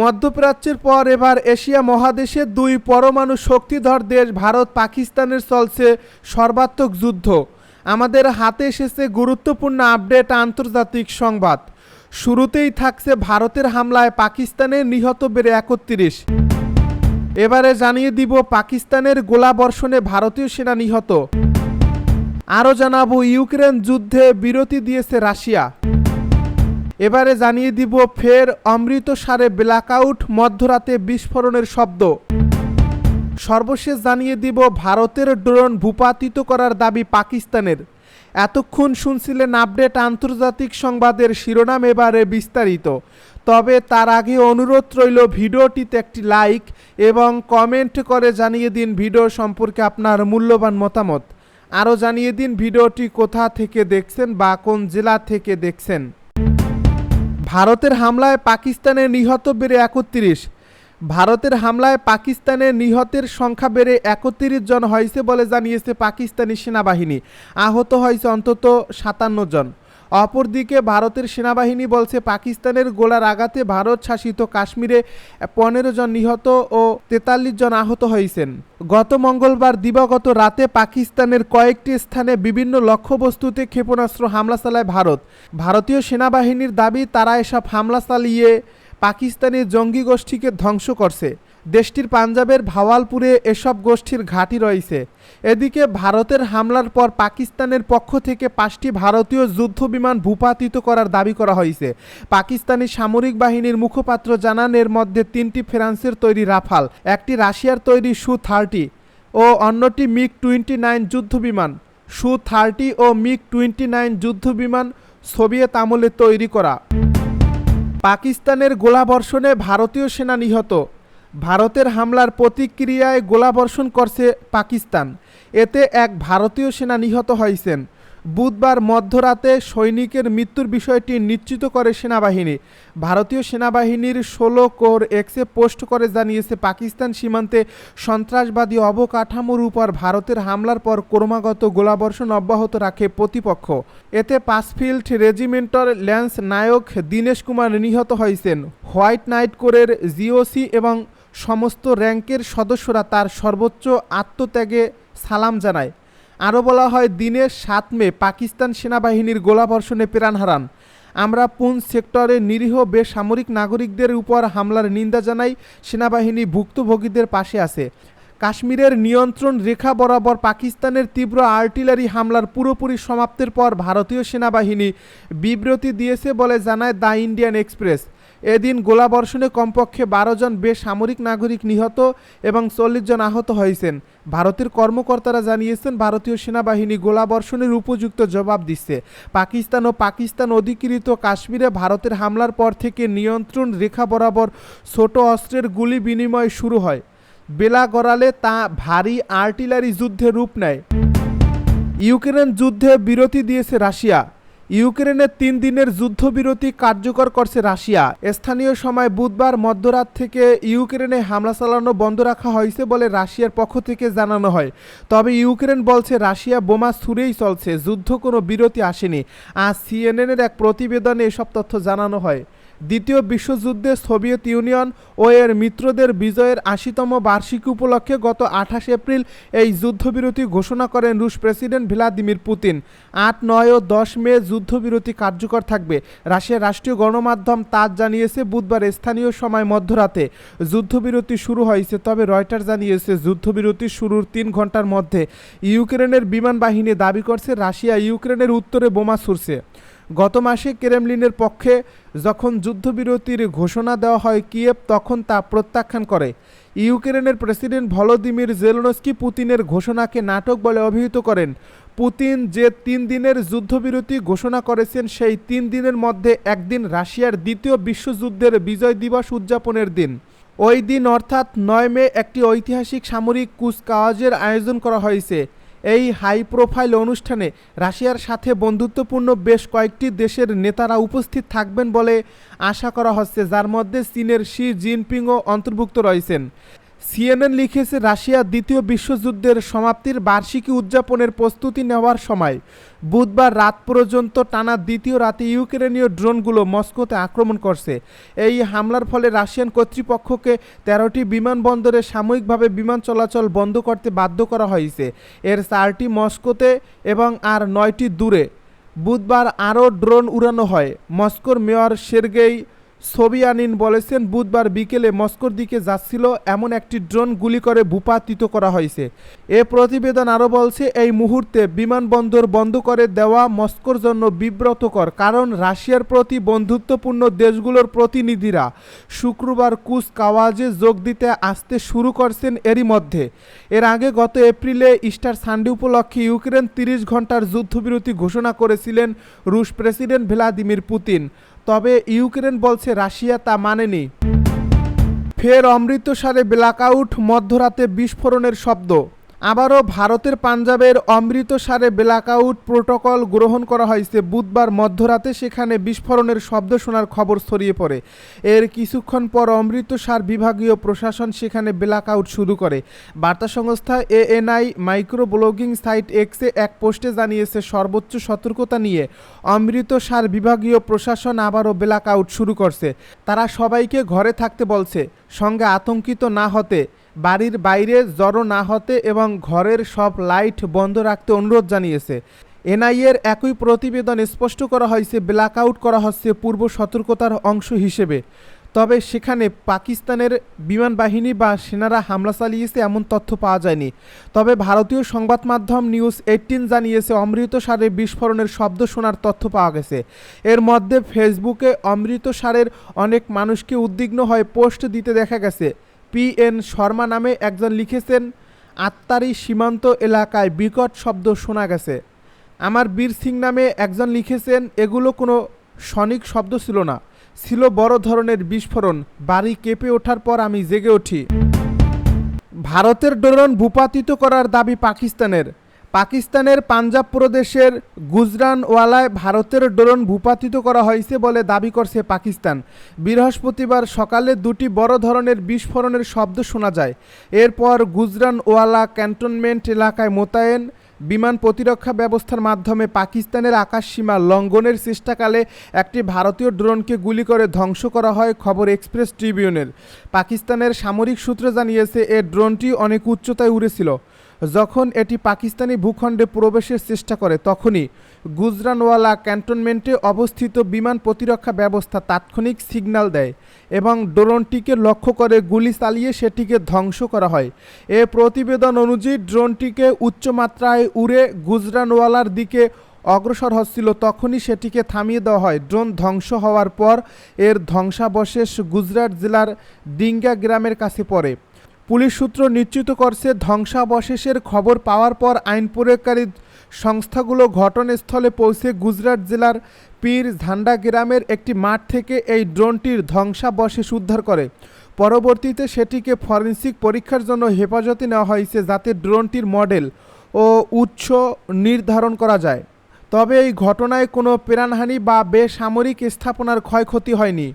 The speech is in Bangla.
মধ্যপ্রাচ্যের পর এবার এশিয়া মহাদেশের দুই পরমাণু শক্তিধর দেশ ভারত পাকিস্তানের চলছে সর্বাত্মক যুদ্ধ। আমাদের হাতে এসেছে গুরুত্বপূর্ণ আপডেট আন্তর্জাতিক সংবাদ। শুরুতেই থাকছে ভারতের হামলায় পাকিস্তানের নিহত বেড়ে একত্রিশ। এবারে জানিয়ে দিব পাকিস্তানের গোলাবর্ষণে ভারতীয় সেনা নিহত। আরও জানাব ইউক্রেন যুদ্ধে বিরতি দিয়েছে রাশিয়া। এবারে জানিয়ে দিব ফের অমৃতসারে ব্ল্যাকআউট মধ্যরাতে বিস্ফোরণের শব্দ। সর্বশেষ জানিয়ে দিব ভারতের ড্রোন ভূপাতিত করার দাবি পাকিস্তানের। এতক্ষণ শুনছিলেন আপডেট আন্তর্জাতিক সংবাদের শিরোনাম এবারে বিস্তারিত। তবে তার আগে অনুরোধ রইল ভিডিওটিতে একটি লাইক এবং কমেন্ট করে জানিয়ে দিন ভিডিও সম্পর্কে আপনার মূল্যবান মতামত। আরও জানিয়ে দিন ভিডিওটি কোথা থেকে দেখছেন বা কোন জেলা থেকে দেখছেন। ভারতের হামলায় পাকিস্তানে নিহত বেড়ে একত্রিশ। ভারতের হামলায় পাকিস্তানে নিহতের সংখ্যা বেড়ে একত্রিশ জন হয়েছে বলে জানিয়েছে পাকিস্তানি সেনাবাহিনী। আহত হয়েছে অন্তত সাতান্ন জন। অপরদিকে ভারতের সেনাবাহিনী বলছে পাকিস্তানের গোলার আঘাতে ভারত শাসিত কাশ্মীরে পনেরো জন নিহত ও তেতাল্লিশ জন আহত হয়েছেন। গত মঙ্গলবার দিবাগত রাতে পাকিস্তানের কয়েকটি স্থানে বিভিন্ন লক্ষ্যবস্তুতে ক্ষেপণাস্ত্র হামলা চালায় ভারত। ভারতীয় সেনাবাহিনীর দাবি, তারা এসব হামলা চালিয়ে পাকিস্তানি জঙ্গি গোষ্ঠীকে ধ্বংস করছে। দেশটির পাঞ্জাবের ভাওয়ালপুরে এসব গোষ্ঠীর ঘাঁটি রয়েছে। এদিকে ভারতের হামলার পর পাকিস্তানের পক্ষ থেকে পাঁচটি ভারতীয় যুদ্ধবিমান ভূপাতিত করার দাবি করা হয়েছে। পাকিস্তানি সামরিক বাহিনীর মুখপাত্র জানান, এর মধ্যে তিনটি ফ্রান্সের তৈরি রাফাল, একটি রাশিয়ার তৈরি সু থার্টি ও অন্যটি মিগ টোয়েন্টি নাইন যুদ্ধবিমান। সু থার্টি ও মিগ টোয়েন্টি নাইন যুদ্ধবিমান সোভিয়েত আমলে তৈরি করা। পাকিস্তানের গোলাবর্ষণে ভারতীয় সেনা নিহত। ভারতের হামলার প্রতিক্রিয়ায় গোলাবর্ষণ করছে পাকিস্তান। এতে এক ভারতীয় সেনা নিহত হয়েছেন। বুধবার মধ্যরাতে সৈনিকের মৃত্যুর বিষয়টি নিশ্চিত করে সেনাবাহিনী। ভারতীয় সেনাবাহিনীর ষোলো কোর এক্সে পোস্ট করে জানিয়েছে, পাকিস্তান সীমান্তে সন্ত্রাসবাদী অবকাঠামোর উপর ভারতের হামলার পর ক্রমাগত গোলাবর্ষণ অব্যাহত রাখে প্রতিপক্ষ। এতে পাসফিল্ড রেজিমেন্টর ল্যান্স নায়ক দীনেশ কুমার নিহত হয়েছেন। হোয়াইট নাইট কোরের জিওসি এবং সমস্ত র্যাঙ্কের সদস্যরা তার সর্বোচ্চ আত্মত্যাগে সালাম জানায়। আরও বলা হয়, দিনের সাত মে পাকিস্তান সেনাবাহিনীর গোলাবর্ষণে প্রাণ হারান। আমরা পুঞ্চ সেক্টরে নিরীহ বেসামরিক নাগরিকদের উপর হামলার নিন্দা জানাই, সেনাবাহিনী ভুক্তভোগীদের পাশে আছে। কাশ্মীরের নিয়ন্ত্রণ রেখা বরাবর পাকিস্তানের তীব্র আর্টিলারি হামলার পুরোপুরি সমাপ্তির পর ভারতীয় সেনাবাহিনী বিবৃতি দিয়েছে বলে জানায় দ্য ইন্ডিয়ান এক্সপ্রেস। এদিন গোলাবর্ষণে কমপক্ষে বারো জন বেসামরিক নাগরিক নিহত এবং চল্লিশ জন আহত হয়েছেন। ভারতের কর্মকর্তারা জানিয়েছেন, ভারতীয় সেনাবাহিনী গোলাবর্ষণের উপযুক্ত জবাব দিচ্ছে। পাকিস্তান ও পাকিস্তান অধিকৃত কাশ্মীরে ভারতের হামলার পর থেকে নিয়ন্ত্রণ রেখা বরাবর ছোট অস্ত্রের গুলি বিনিময় শুরু হয়। বেলা গড়ালে তা ভারী আর্টিলারি যুদ্ধে রূপ নেয়। ইউক্রেন যুদ্ধে বিরতি দিয়েছে রাশিয়া। ইউক্রেনের তিন দিনের যুদ্ধবিরতি কার্যকর করছে রাশিয়া। স্থানীয় সময় বুধবার মধ্যরাত থেকে ইউক্রেনে হামলা চালানো বন্ধ রাখা হয়েছে বলে রাশিয়ার পক্ষ থেকে জানানো হয়। তবে ইউক্রেন বলছে, রাশিয়া বোমা ছুড়েই চলছে, যুদ্ধ কোনো বিরতি আসেনি। আজ সিএনএনের এক প্রতিবেদনে এসব তথ্য জানানো হয়। দ্বিতীয় বিশ্বযুদ্ধে সোভিয়েত ইউনিয়ন ও এর মিত্রদের বিজয়ের আশিতম বার্ষিকী উপলক্ষে গত আঠাশ এপ্রিল এই যুদ্ধবিরতি ঘোষণা করেন রুশ প্রেসিডেন্ট ভ্লাদিমির পুতিন। আট, নয় ও দশ মে যুদ্ধবিরতি কার্যকর থাকবে। রাশিয়ার রাষ্ট্রীয় গণমাধ্যম তাজ জানিয়েছে, বুধবার স্থানীয় সময় মধ্যরাতে যুদ্ধবিরতি শুরু হয়েছে, তবে রয়টার জানিয়েছে, যুদ্ধবিরতি শুরুর তিন ঘণ্টার মধ্যে ইউক্রেনের বিমান বাহিনী দাবি করছে, রাশিয়া ইউক্রেনের উত্তরে বোমা ছুড়ছে। গত মাসে ক্রেমলিনের পক্ষে যখন যুদ্ধবিরতির ঘোষণা দেওয়া হয় কিয়েভ, তখন তা প্রত্যাখ্যান করে। ইউক্রেনের প্রেসিডেন্ট ভলোদিমির জেলনস্কি পুতিনের ঘোষণাকে নাটক বলে অভিহিত করেন। পুতিন যে তিন দিনের যুদ্ধবিরতি ঘোষণা করেছেন, সেই তিন দিনের মধ্যে একদিন রাশিয়ার দ্বিতীয় বিশ্বযুদ্ধের বিজয় দিবস উদযাপনের দিন। ওই দিন অর্থাৎ নয় মে একটি ঐতিহাসিক সামরিক কুচকাওয়াজের আয়োজন করা হয়েছে। এই হাই প্রোফাইল অনুষ্ঠানে রাশিয়ার সাথে বন্ধুত্বপূর্ণ বেশ কয়েকটি দেশের নেতারা উপস্থিত থাকবেন বলে আশা করা হচ্ছে, যার মধ্যে চীনের শি জিনপিংও অন্তর্ভুক্ত রয়েছেন। সিএনএন লিখেছে, রাশিয়া দ্বিতীয় বিশ্বযুদ্ধের সমাপ্তির বার্ষিকী উদযাপনের প্রস্তুতি নেওয়ার সময়। বুধবার রাত পর্যন্ত টানা দ্বিতীয় রাতে ইউক্রেনীয় ড্রোনগুলো মস্কোতে আক্রমণ করছে। এই হামলার ফলে রাশিয়ান কর্তৃপক্ষকে তেরোটি বিমানবন্দরে সাময়িকভাবে বিমান চলাচল বন্ধ করতে বাধ্য করা হয়েছে। এর চারটি মস্কোতে এবং আর নয়টি দূরে। বুধবার আরও ড্রোন উড়ানো হয়। মস্কোর মেয়র সের্গেই সোবিয়ানিন বলেছেন, বুধবার বিকেলে মস্কোর দিকে যাচ্ছিল, এমন একটি ড্রোন গুলি করে ভূপাতিত করা হয়েছে। এ প্রতিবেদন আরও বলছে, এই মুহূর্তে বিমানবন্দর বন্ধ করে দেওয়া মস্কোর জন্য বিব্রতকর, কারণ রাশিয়ার প্রতি বন্ধুত্বপূর্ণ দেশগুলোর প্রতিনিধিরা শুক্রবার কুচ কাওয়াজে যোগ দিতে আসতে শুরু করছেন এরই মধ্যে। এর আগে গত এপ্রিলে ইস্টার সানডে উপলক্ষে ইউক্রেন তিরিশ ঘণ্টার যুদ্ধবিরতি ঘোষণা করেছিলেন রুশ প্রেসিডেন্ট ভ্লাদিমির পুতিন। তবে ইউক্রেন বলছে রাশিয়া তা মানেনি। ফের অমৃতসরে ব্ল্যাকআউট মধ্যরাতে বিস্ফোরণের শব্দ। আবারও ভারতের পাঞ্জাবের অমৃতসারে ব্ল্যাকআউট প্রোটোকল গ্রহণ করা হয়েছে। বুধবার মধ্যরাতে সেখানে বিস্ফোরণের শব্দ শোনার খবর ছড়িয়ে পড়ে। এর কিছুক্ষণ পর অমৃতসার বিভাগীয় প্রশাসন সেখানে ব্ল্যাকআউট শুরু করে। বার্তা সংস্থা এএনআই মাইক্রো ব্লগিং সাইট এক্সে এক পোস্টে জানিয়েছে, সর্বোচ্চ সতর্কতা নিয়ে অমৃতসার বিভাগীয় প্রশাসন আবারও ব্ল্যাকআউট শুরু করছে। তারা সবাইকে ঘরে থাকতে বলছে, সঙ্গে আতঙ্কিত না হতে বাড়ির বাইরে জড়ো না হতে এবং ঘরের সব লাইট বন্ধ রাখতে অনুরোধ জানিয়েছে। এনআইএর একই প্রতিবেদন স্পষ্ট করা হয়েছে, ব্ল্যাকআউট করা হচ্ছে পূর্ব সতর্কতার অংশ হিসেবে। তবে সেখানে পাকিস্তানের বিমান বাহিনী বা সেনারা হামলা চালিয়েছে এমন তথ্য পাওয়া যায়নি। তবে ভারতীয় সংবাদ মাধ্যম নিউজ এইটিন জানিয়েছে অমৃতসারে বিস্ফোরণের শব্দ শোনার তথ্য পাওয়া গেছে। এর মধ্যে ফেসবুকে অমৃতসারের অনেক মানুষকে উদ্বিগ্ন হয়ে পোস্ট দিতে দেখা গেছে। পি এন শর্মা নামে একজন লিখেছেন আত্মারি সীমান্ত এলাকায় বিকট শব্দ শোনা গেছে। আমার বীর সিং নামে একজন লিখেছেন, এগুলো কোনো সনিক শব্দ ছিল না। ছিল বড় ধরনের বিস্ফোরণ। বাড়ি কেঁপে ওঠার পর আমি জেগে উঠি। ভারতের ড্রোন ভূপাতিত করার দাবি পাকিস্তানের। পাকিস্তানের পাঞ্জাব প্রদেশের গুজরানওয়ালায় ভারতের ড্রোন ভূপাতিত করা হয়েছে বলে দাবি করছে পাকিস্তান। বৃহস্পতিবার সকালে দুটি বড় ধরনের বিস্ফোরণের শব্দ শোনা যায়। এরপর গুজরানওয়ালা ক্যান্টনমেন্ট এলাকায় মোতায়েন বিমান প্রতিরক্ষা ব্যবস্থার মাধ্যমে পাকিস্তানের আকাশসীমা লঙ্ঘনের চেষ্টাকালে একটি ভারতীয় ড্রোনকে গুলি করে ধ্বংস করা হয়, খবর এক্সপ্রেস ট্রিবিউনের। পাকিস্তানের সামরিক সূত্র জানিয়েছে, এ ড্রোনটি অনেক উচ্চতায় উড়েছিল। যখন এটি পাকিস্তানি ভূখণ্ডে প্রবেশের চেষ্টা করে, তখনই গুজরানওয়ালা ক্যান্টনমেন্টে অবস্থিত বিমান প্রতিরক্ষা ব্যবস্থা তাৎক্ষণিক সিগন্যাল দেয় এবং ড্রোনটিকে লক্ষ্য করে গুলি চালিয়ে সেটিকে ধ্বংস করা হয়। এ প্রতিবেদন অনুযায়ী, ড্রোনটিকে উচ্চমাত্রায় উড়ে গুজরানওয়ালার দিকে অগ্রসর হচ্ছিল। তখনই সেটিকে থামিয়ে দেওয়া হয়। ড্রোন ধ্বংস হওয়ার পর এর ধ্বংসাবশেষ গুজরাট জেলার ডিঙ্গা গ্রামের কাছে পড়ে। পুলিশ সূত্র নিশ্চিত করছে ধ্বংসাবশেষের খবর পাওয়ার পর আইন প্রয়োগকারী সংস্থাগুলো ঘটনাস্থলে পৌঁছে গুজরাট জেলার পীর ঝান্ডা গ্রামের একটি মাঠ থেকে এই ড্রোনটির ধ্বংসাবশেষ উদ্ধার করে। পরবর্তীতে সেটিকে ফরেন্সিক পরীক্ষার জন্য হেফাজতে নেওয়া হয়েছে যাতে ড্রোনটির মডেল ও উৎস নির্ধারণ করা যায়। তবে এই ঘটনায় কোনো প্রাণহানি বা বেসামরিক স্থাপনার ক্ষয়ক্ষতি হয়নি।